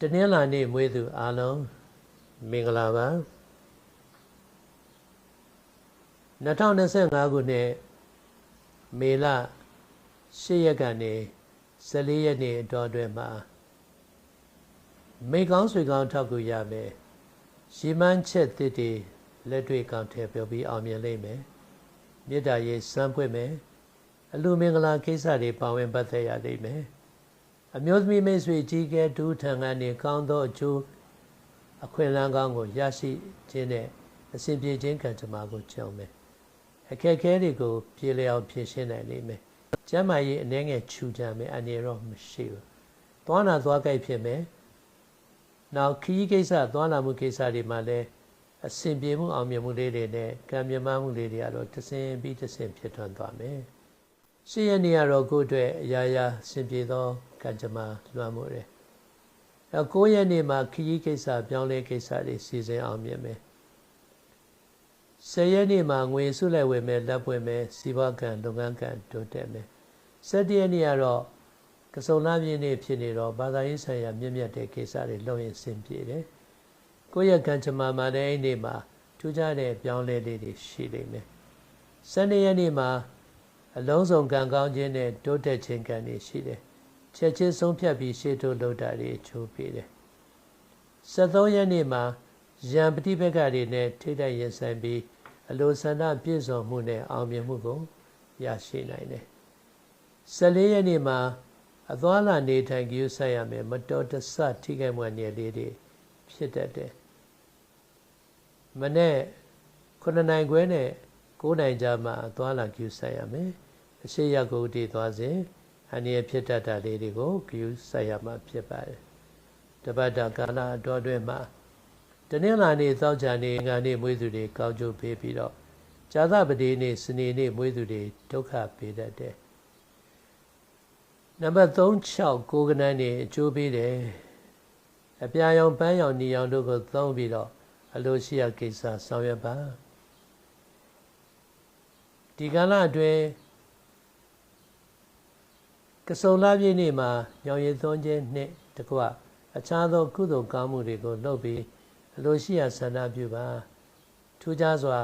တနင်္လာနေ့မွေးသူအားလုံးမင်္ဂလာပါ2025ခုနှစ်မေလ10ရက်ကနေ14ရက်နေ့အတွင်းအတွင်းမှာမိကောင်းဆွေကောင်းထောက်ကူရမယ်ရီမန်းချက်တစ်တွေလက်တွေ့ကောင်းထည့်ပြောပြီးအောင်မြင်လိမ့်မယ်မေတ္တာရေးစမ်းပွင့်မယ်အလူမင်္ဂလာကိစ္စတွေပါဝင်ပတ်သက်ရလိမ့်မယ် အမျိုးသမီးမိတ်ဆွေကြီးကဲဒူးထံကနေကောင်းသောအကျိုးအခွင့်အလမ်းကောင်းကိုရရှိခြင်းနဲ့အစဉ်ပြေခြင်းကံကြမ္မာကိုကြုံမယ်အခက်အခဲတွေကိုပြေလည်အောင်ဖြေရှင်းနိုင်လိမ့်မယ်ကျမ်းမာရေးအနည်းငယ်ခြူကြမယ်အနေရောမရှိဘူးသွားနာသွားကြိုက်ဖြစ်မယ်နောက်ခီးကိစ္စသွားလာမှုကိစ္စတွေမှာလည်းအစဉ်ပြေမှုအောင်မြင်မှုလေးတွေနဲ့ကံမြမမှုလေးတွေကတော့တဆင်ပြီးတဆင်ဖြစ်ထွန်းသွားမယ်ရှေ့ရနေရတော့ကိုယ့်အတွက်အရာရာဆင်ပြေသော ကံကြမ္မာလွှမ်းမိုးတယ်။အဲ9ရက်နေ့မှာခရီးကိစ္စပြောင်းလဲကိစ္စတွေစီစဉ်အောင်မြင်မယ်။10ရက်နေ့မှာငွေစုလိုက်ဝယ်မယ်လက်ပွင့်မယ်စီးပွားကံလုပ်ငန်းကံတိုးတက်မယ်။17ရက်နေ့ကတော့ကစုံလာပြည့်နေ့ဖြစ်နေတော့ဘာသာရေးဆိုင်ရာမြင့်မြတ်တဲ့ကိစ္စတွေလုပ်ရင်စင်ပြေတယ်။ကိုယ့်ရဲ့ကံကြမ္မာမှာလည်းအဲ့ဒီနေ့မှာထူးခြားတဲ့ပြောင်းလဲလေးတွေရှိလိမ့်မယ်။12ရက်နေ့မှာအလုံးစုံကံကောင်းခြင်းနဲ့တိုးတက်ခြင်းကံတွေရှိတယ်။ ချက်ချင်းဆုံးဖြတ်ပြီးရှေ့တိုးလုပ်တာတွေချိုးပေးတယ်။73ရက်နေ့မှာရံပฏิဘက်ကတွေနဲ့ထိတ်တိုက်ရင်ဆိုင်ပြီးအလိုဆန္ဒပြည့်စုံမှုနဲ့အောင်မြင်မှုကိုရရှိနိုင်တယ်။14ရက်နေ့မှာအသွာလာနေထိုင်ကြည့်ဆက်ရမယ်မတော်တဆထိခိုက်မှုအနေလေးတွေဖြစ်တတ်တယ်။မနေ့9နိုင်ခွဲနဲ့9နိုင်ကြာမှအသွာလာကြည့်ဆက်ရမယ်။အရှိရကုတ်တည်သွားစဉ် အနေရဖြစ်တတ်တာလေးတွေကိုကြည့်ဆက်ရမှာဖြစ်ပါတယ်။တပတ်တာကာလအတော်တွင်မှာတနင်္လာနေ့သောကြာနေ့ငါနေ့မွေးသူတွေကောင်းကျိုးပေးပြီးတော့ဇာသပတိနေ့စနေနေ့မွေးသူတွေဒုက္ခပေးတတ်တယ်နံပါတ်36ကိုကနန်းနေအကျိုးပေးတယ်အပြာရောင်ပန်းရောင်နီရောင်တို့ကိုသုံးပြီးတော့အလိုရှိရကိစ္စဆောင်ရွက်ပါဒီကလာအတွင်း ကစုံလာပြည့်နေ့မှာညောင်ရည်သွန်းခြင်းနဲ့တကွအခြားသောကုသိုလ်ကောင်းမှုတွေကိုလုပ်ပြီးအလိုရှိရာဆန္ဒပြုပါထူးခြားစွာ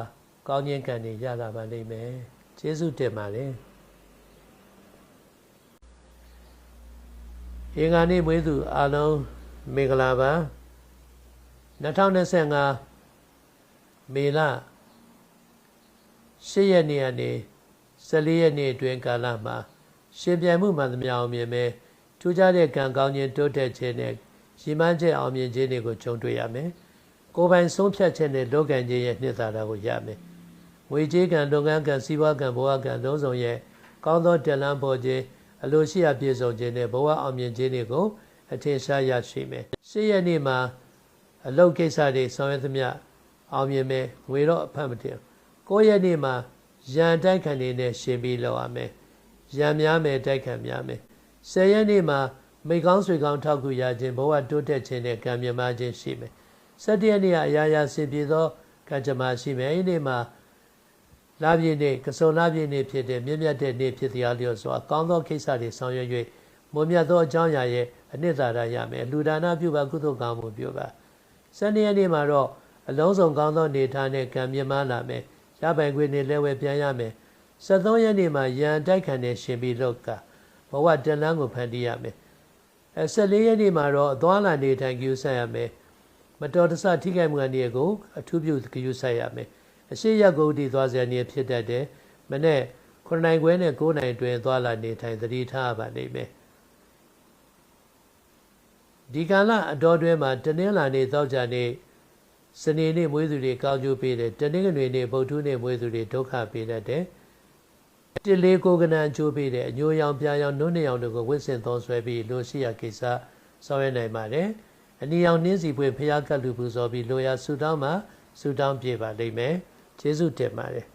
ကောင်းခြင်းကံတွေရလာပါလိမ့်မယ်ကျေးဇူးတင်ပါတယ်အင်္ဂါနေ့မွေးသူအားလုံးမင်္ဂလာပါ2025မေလ10ရက်နေ့ကနေ14ရက်နေ့အတွင်းကာလမှာ ရှင်ပြိုင်မှုမှန်သမျှအောင်မြင်မယ်ထူးခြားတဲ့ကံကောင်းခြင်းတိုးတက်ခြင်းနဲ့ရည်မှန်းချက်အောင်မြင်ခြင်းတွေကိုကြုံတွေ့ရမယ်ကိုယ်ပိုင်ဆုံးဖြတ်ချက်နဲ့လုပ်ကံခြင်းရဲ့နှစ်သာရကိုရမယ်ငွေကြေးကံလုပ်ငန်းကံစီးပွားကံဘဝကံလုံးစုံရဲ့ကောင်းသောတလန်းပေါ်ခြင်းအလိုရှိအပြည့်စုံခြင်းနဲ့ဘဝအောင်မြင်ခြင်းတွေကိုအထင်ရှားရရှိမယ်ရှေ့ရက်နေ့မှာအလုပ်ကိစ္စတွေဆောင်ရွက်သမျှအောင်မြင်မယ်ငွေတော့အဖတ်မတင်ကိုယ့်ရက်နေ့မှာရန်တိုက်ခံနေနဲ့ရှင်ပြီးလောက်ရမယ် ရန်များမယ်တိုက်ခံများမယ်ဆယ်ရက်နေ့မှာမိကောင်းဆွေကောင်းထောက်ကူရခြင်းဘဝတိုးတက်ခြင်းနဲ့ကံမြမခြင်းရှိမယ်၁၇ရက်နေ့အရာရာဆင်ပြေသောကံကြမ္မာရှိမယ်အဲ့ဒီနေ့မှာလာပြည့်နေ့ကစုံလာပြည့်နေ့ဖြစ်တဲ့မြင့်မြတ်တဲ့နေ့ဖြစ်တရားလျော်စွာကောင်းသောကိစ္စတွေဆောင်ရွက်၍မွန်မြတ်သောအကြောင်းအရာရဲ့အနှစ်သာရရမယ်လူဒါနပြုပါကုသိုလ်ကောင်းမှုပြုပါ၁၂ရက်နေ့မှာတော့အလုံးစုံကောင်းသောနေထားနဲ့ကံမြမလာမယ်ရပိုင်ခွေနေလဲဝဲပြန်ရမယ် 73ရက်နေ့မှာရန်တိုက်ခံတဲ့ရှင်ပြီးလောက်ကဘဝတလန်းကိုဖန်တီးရမယ်အဲ14ရက်နေ့မှာတော့အသွားလာနေထိုင်ကြည့်ဆက်ရမယ်မတော်တဆထိခိုက်မှုအနေကိုအထူးပြုကြည့်ဆက်ရမယ်အရှိရဂုတ်တီသွားစရာနေဖြစ်တတ်တယ်မနေ့9နိုင်ခွဲနဲ့9နိုင်တွင်သွားလာနေထိုင်သတိထားပါလိမ့်မယ်ဒီကာလအတော်တွင်မှာတနင်္လာနေ့သောကြာနေ့စနေနေ့မွေးသူတွေကောင်းကျိုးပေးတယ်တနင်္ဂနွေနေ့ဗုဒ္ဓနေ့မွေးသူတွေဒုက္ခပေးတတ်တယ် တလေးကိုကနန်ချိုးပေးတယ်အညိုရောင်ပြာရောင်နှုတ်နှစ်ရောင်တို့ကိုဝစ်စင်သုံးဆွဲပြီးလိုရှိရာကိစ္စဆောင်ရွက်နိုင်ပါတယ်အနီရောင်နှင်းစီပွင့်ဖျားကတ်လူပူဇော်ပြီးလိုရာဆူတောင်းမှာဆူတောင်းပြေပါလိမ့်မယ်ကျေးဇူးတင်ပါတယ်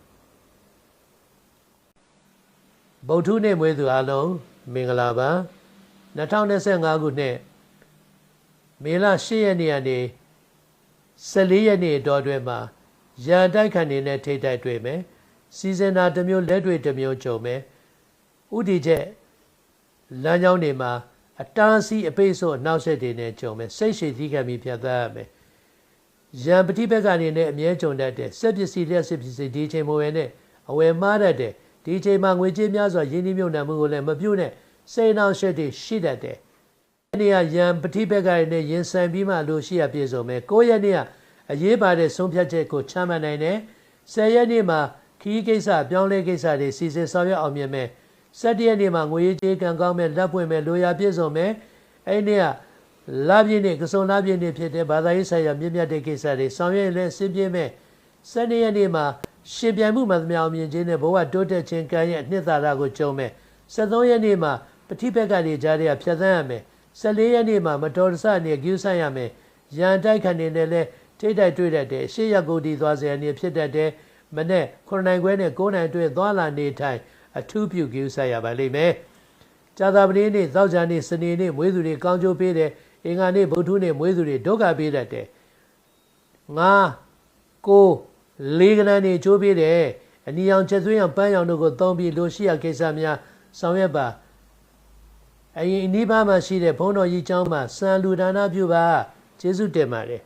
ဗုဒ္ဓနေ့မွေးသူအလုံးမင်္ဂလာပါ2025ခုနှစ်မေလ10ရက်နေ့ကနေ14ရက်နေ့တော်တွင်မှာရန်တိုက်ခတ်နေတဲ့ထိတ်တိုက်တွေ့မယ် စီစဉ်တာတစ်မျိုးလက်တွေ့တစ်မျိုးကြုံမယ်ဥတီချက်လမ်းကြောင်းတွေမှာအတားဆီးအပိတ်ဆို့အနောက်ဆက်တွေနဲ့ကြုံမယ်စိတ်ရှိသီးခံပြီးဖြတ်သန်းရမယ်ရံပฏิဘက်ကနေနဲ့အမြဲကြုံတတ်တယ်စက်ပစ္စည်းလက်စက်ပစ္စည်းဒီချိန်မဝယ်နဲ့အဝယ်မှားတတ်တယ်ဒီချိန်မှာငွေကြေးများစွာရင်းနှီးမြှုပ်နှံမှုကိုလည်းမပြုတ်နဲ့စိတ်နှောင့်ယှက်တွေရှိတတ်တယ်ဒီနေ့ကရံပฏิဘက်ကနေနဲ့ရင်ဆိုင်ပြီးမှလို့ရှိရပြည့်စုံမယ်ကိုယ့်ရဲ့နေ့ကအရေးပါတဲ့ဆုံးဖြတ်ချက်ကိုချမှတ်နိုင်တယ်ဆယ်ရက်နေ့မှာ ခီးကိစ္စပြောင်းလဲကိစ္စတွေစီစဉ်ဆောင်ရွက်အောင်မြင်မယ်၁၇ရက်နေ့မှာငွေရေးကြေးကံကောင်းမဲ့လက်ပွင့်မဲ့လိုရာပြည့်စုံမယ်အဲ့ဒီနေ့ကလာပြည့်နေ့ကစုံလာပြည့်နေ့ဖြစ်တဲ့ဘာသာရေးဆိုင်ရာမြင့်မြတ်တဲ့ကိစ္စတွေဆောင်ရွက်ရင်လည်းအဆင်ပြေမယ်၁၂ရက်နေ့မှာရှင်ပြိုင်မှုမှသမျှအောင်မြင်ခြင်းနဲ့ဘဝတိုးတက်ခြင်းကံရဲ့အနှစ်သာရကိုကြုံမယ်73ရက်နေ့မှာပဋိပက္ခတွေကြားထဲကဖြတ်သန်းရမယ်14ရက်နေ့မှာမတော်တဆအနေနဲ့ဂယူဆိုင်ရမယ်ရန်တိုက်ခတ်နေတယ်လဲထိတ်တိုက်တွေ့တတ်တယ်ရှေ့ရက်ကိုဒီသွားစေအနေဖြစ်တတ်တယ် မနေ့9နိုင်ခွဲနဲ့9နိုင်တွေ့သွားလာနေထိုင်အထူးပြုဂယူဆိုင်ရပါလိမ့်မယ်ကြာသာပတိနေ့သောကြာနေ့စနေနေ့မွေးသူတွေကောင်းကျိုးပေးတယ်အင်္ဂါနေ့ဗုဒ္ဓနေ့မွေးသူတွေဒုက္ခပေးတတ်တယ်ငါကိုလေးကနန်းနေချိုးပေးတယ်အနီရောင်ချက်သွင်းအောင်ပန်းရောင်တို့ကိုသုံးပြီးလိုရှိရကိစ္စများဆောင်ရွက်ပါအရင်အနိဗ္ဗာန်မှာရှိတဲ့ဘုန်းတော်ကြီးကျောင်းမှာစံလူဒါနပြုပါကျေးဇူးတင်ပါတယ်